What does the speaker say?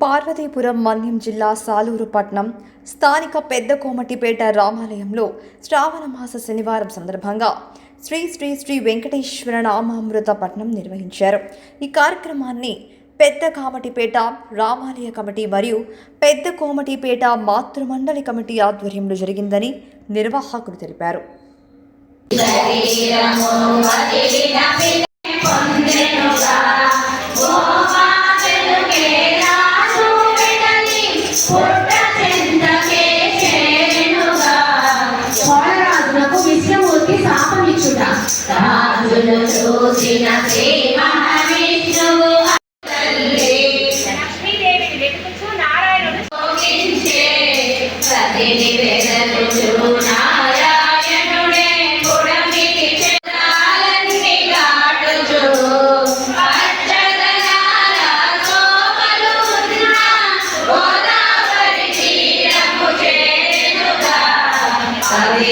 పార్వతీపురం మన్యం జిల్లా సాలూరు పట్నం స్థానిక పెద్ద కోమటిపేట రామాలయంలో శ్రావణ మాస శనివారం సందర్భంగా శ్రీ శ్రీ శ్రీ వెంకటేశ్వర నామామృత పట్నం నిర్వహించారు ఈ కార్యక్రమాన్ని పెద్ద కామటిపేట రామాలయ కమిటీ మరియు పెద్ద కోమటిపేట మాతృమండలి కమిటీ ఆధ్వర్యంలో జరిగిందని నిర్వాహకులు తెలిపారు మనకు విష్ణుమూర్తి శాపమిచ్చుట రాజును చూసిన శ్రీ మహావిష్ణువు తల్లి